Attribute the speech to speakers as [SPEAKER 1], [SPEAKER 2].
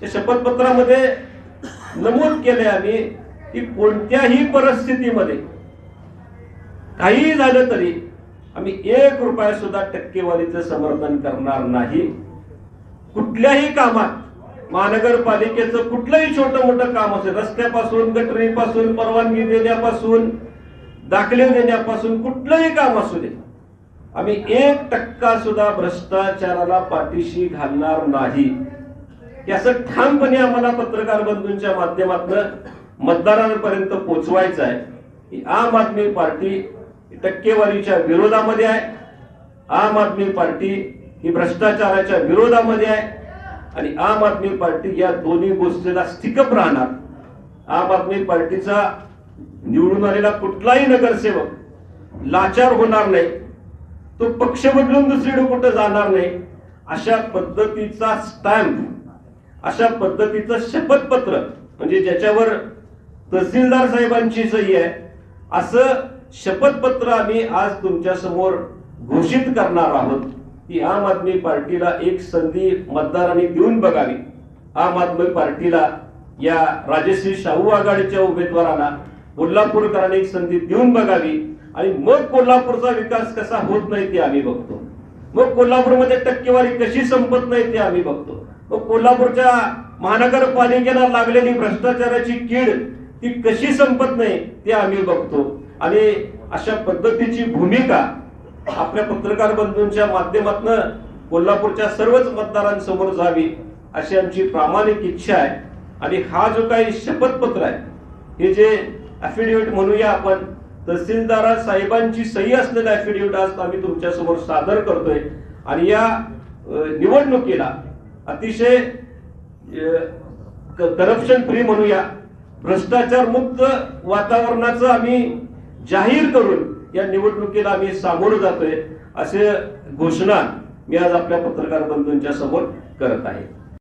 [SPEAKER 1] त्या शपथपत्रामध्ये नमूद केले आम्ही की कोणत्याही परिस्थितीमध्ये काहीही झालं तरी आम्ही एक रुपया सुद्धा टक्केवारीचं समर्थन करणार नाही. कुठल्याही कामात महानगरपालिकेचं कुठलंही छोटं मोठं काम असेल रस्त्यापासून गटरीपासून परवानगी देण्यापासून दाखले देण्यापासून कुठलंही काम असू दे आम्ही एक टक्का सुद्धा भ्रष्टाचाराला पाठीशी घालणार नाही. याचं असं ठामपणे आम्हाला पत्रकार बंधूंच्या माध्यमातून मतदारांपर्यंत पोचवायचं आहे. की आम आदमी पार्टी टक्केवारीच्या विरोधामध्ये आहे. आम आदमी पार्टी ही भ्रष्टाचाराच्या विरोधामध्ये आहे. आणि आम आदमी पार्टी या दोन्ही गोष्टीला स्थिकप राहणार. आम आदमी पार्टीचा निवडून आलेला कुठलाही नगरसेवक लाचार होणार नाही. तो पक्ष बदलून दुसरीकडे कुठं जाणार नाही. अशा पद्धतीचा स्टॅम्प अशा पद्धतीचं शपथपत्र म्हणजे ज्याच्यावर तहसीलदार साहेबांची सही आहे असं शपथपत्र आम्ही आज तुमच्यासमोर घोषित करणार आहोत. की आम आदमी पार्टीला एक संधी मतदारांनी देऊन बघावी. आम आदमी पार्टीला या राजश्री शाहू आघाडीच्या उमेदवारांना कोल्हापूरकरांनी एक संधी देऊन बघावी. आणि मग कोल्हापूरचा विकास कसा होत नाही ते आम्ही बघतो. मग कोल्हापूरमध्ये टक्केवारी कशी संपत नाही ते आम्ही बघतो. कोल्हापूरच्या महानगरपालिकेला लागलेली भ्रष्टाचाराची कीड ती कशी संपत नाही ते आम्ही बघतो. आणि अशा पद्धतीची भूमिका आपल्या पत्रकार बंधूंच्या माध्यमातून कोल्हापूरच्या सर्वच मतदारांसमोर जावी अशी आमची प्रामाणिक इच्छा आहे. आणि हा जो काही शपथपत्र आहे हे जे अफिडेव्हिट म्हणूया आपण तहसीलदार साहेबांची सही असलेलं अफिडेव्हिट आज आम्ही तुमच्यासमोर सादर करतोय. आणि या निवडणुकीला अतिशय करप्शन फ्री म्हणूया. भ्रष्टाचार मुक्त वातावरणाचं आम्ही जाहीर करून या निवडणुकीला आम्ही सामोरं जातोय असे घोषणा मी आज आपल्या पत्रकार बंधूंच्या समोर करत आहे.